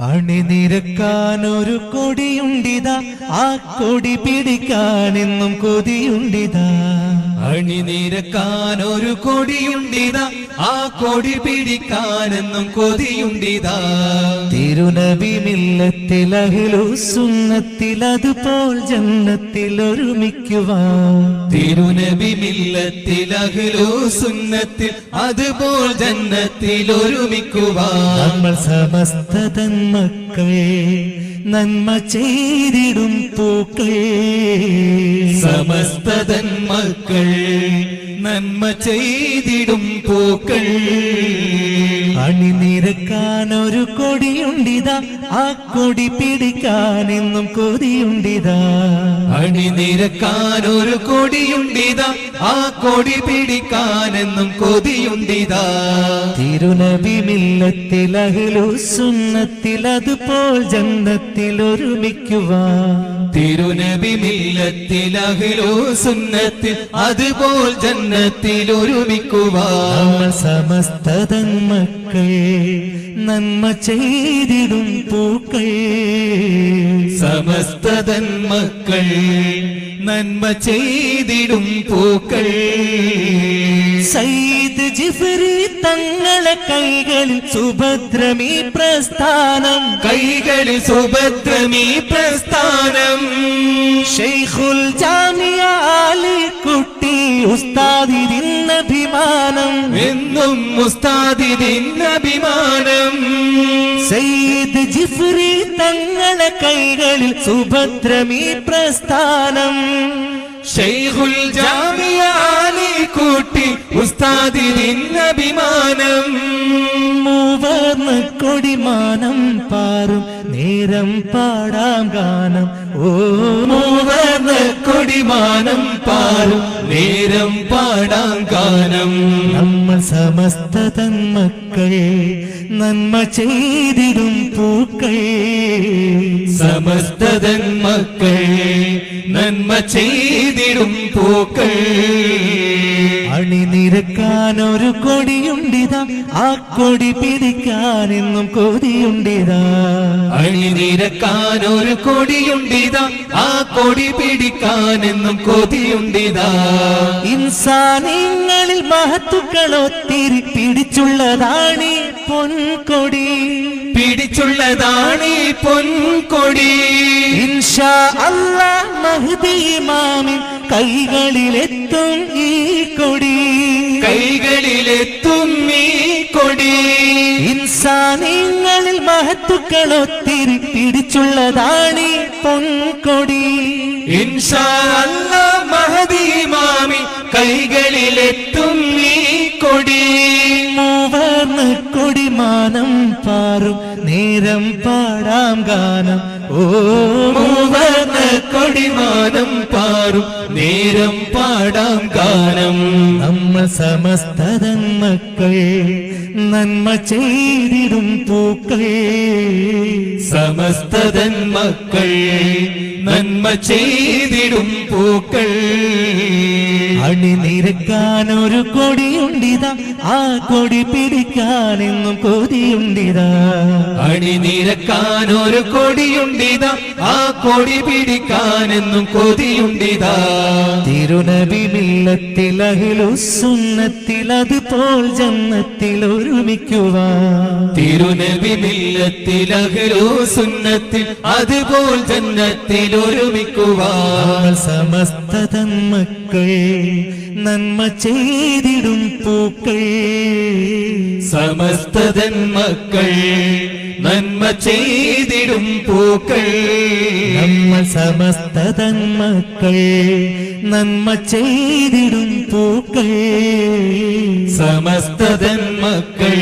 അണിനിരക്കാനൊരു കൊടിയുണ്ടിതാ. ആ കൊടി പിടിക്കാനെന്നും കൊതിയുണ്ടിതാ. അണിനിരക്കാൻ ഒരു കൊടിയുണ്ടിതാ. ആ കൊടി പിടിക്കാനെന്നും കൊതിയുണ്ടിതാ. തിരുനബി മില്ലത്തിൽ അഹിലു സുന്നത്തിൽ അതുപോൽ ജന്നത്തിൽ ഒരുമിക്കുവാൻ തിരുനബി മില്ലത്തിൽ അഖിലു സുന്നത്തിൽ അതുപോൽ ജന്നത്തിൽ ഒരുമിക്കുവാൻ നമ്മൾ സമസ്ത തന്മക്കേ നന്മ ചെയ്തിടും പൂക്കൾ സമസ്തതൻ മക്കൾ നന്മ ചെയ്തിടും പൂക്കൾ. അണിനിരക്കാൻ ഒരു കൊടിയുണ്ടിതാ ആ കൊടി പിടിക്കാൻ എന്നും കൊതിയുണ്ടിതാ. അണിനിരക്കാൻ ഒരു കൊടിയുണ്ടിതാ ആ കൊടി പിടിക്കാനെന്നും കൊതിയുണ്ടിതാ. തിരുനബി മില്ലത്തിൽ അഹിലു സുന്നത്തിൽ അതുപോൽ ജന്നത്തിൽ ഒരുമിക്കുവാൻ തിരുനബി മില്ലത്തിൽ അഖിലു സുന്നത്തിൽ അതുപോൽ ജന്നത്തിൽ ഒരുമിക്കുവാൻ നമ്മൾ സമസ്ത തന്മക്കൾ നന്മ ചെയ്തിടും പൂക്കൾ. സമസ്തതൻ മക്കൾ നന്മ ചെയ്തിടും പൂക്കൾ. സയ്യിദ് ജിഫ്രി തങ്ങളെ കൈകളിൽ സുഭദ്രമീ പ്രസ്ഥാനം. കൈകളിൽ സുഭദ്രമീ പ്രസ്ഥാനം. ഷെയ്ഖുൽ ജാമിയ ആലിക്കുട്ടി ഉസ്താദിരിന്നഭിമാനം എന്നും മുസ്താദിദിനഭിമാനം സയ്യിദ് ജിഫ്രി തങ്ങളെ കൈകളിൽ സുഭദ്രമീ പ്രസ്ഥാനം. ഷെയ്ഖുൽ ജാമിയാലി കൂട്ടി ഉസ്താദിദിനഭിമാനം മൂവർന്ന് കൊടിമാനം പാറും നേരം പാടാം ഗാനം. ഓ മൂവർന്ന് കൊടിമാനം പാറും നേരം പാടാം ഗാനം. നമ്മൾ സമസ്ത തന്മക്കൾ നന്മ ചെയ്തിടും പൂക്കൾ സമസ്തതൻ മക്കൾ നന്മ ചെയ്തിടും പൂക്കൾ. അണിനിരക്കാൻ ഒരു കൊടിയുണ്ടിതാ ആ കൊടി പിടിക്കാൻ എന്നും കൊതിയുണ്ടിതാ. അണിനിരക്കാൻ ഒരു കൊടിയുണ്ടിതാ ആ കൊടി പിടിക്കാൻ എന്നും കൊതിയുണ്ടിതാ. ഇൻസാനിങ്ങളിൽ മഹത്തുക്കൾ ഒത്തിരി പിടിച്ചുള്ളതാണ് പൊൻകൊടി. പിടിച്ചുള്ളതാണീ പൊൻകൊടി. ഇൻഷാ അല്ലാ മഹ്ദി ഇമാമിൻ കൈകളിലെത്തും ഈ കൊടി. കൈകളിലെത്തും ഈ കൊടി. ഇൻസാനിങ്ങളിൽ മഹത്തുക്കളൊത്തിരി പിടിച്ചുള്ളതാണ് പൊൻകൊടി. മഹദി മാമി കൈകളിലെത്തും ഈ കൊടി. കൊടിമാനം പാറും നേരം പാടാം ഗാനം. ഓ മൂവർണ കൊടിമാനം പാറും നേരം പാടാം ഗാനം. നമ്മ സമസ്ത മക്കൾ നന്മ ചെയ്തിടും പൂക്കൾ. സമസ്ത നന്മക്കൾ നന്മ ചെയ്തിടും പൂക്കൾ. അണിനിരക്കാൻ ഒരു കൊടിയുണ്ടിതാ ആ കൊടി പിടിക്കാനെന്നും കൊതിയുണ്ടിതാ. അണിനിരക്കാൻ ഒരു കൊടിയുണ്ടിതാ ആ കൊടി പിടിക്കാനെന്നും കൊതിയുണ്ടിത. തിരുനബി മില്ലത്തിൽ അഹിലു സുന്നത്തിൽ അതുപോൽ ജന്നത്തിൽ ഒരുമിക്കുക തിരുനബിമില്ലത്തിൽ മില്ലത്തിൽ അഹ്ലു സുന്നത്തിൽ അതുപോൽ ജന്നത്തിൽ ഒരുമിക്കുക സമസ്ത തന്മക്കൾ നന്മ ചെയ്തിടും പൂക്കൾ സമസ്തതൻ മക്കൾ നന്മ ചെയ്തിടും പൂക്കൾ. നമ്മ സമസ്ത തന്മക്കൾ. നന്മ ചെയ്തിടും പൂക്കൾ. സമസ്ത നന്മക്കൾ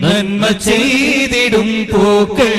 നന്മ ചെയ്തിടും പൂക്കൾ.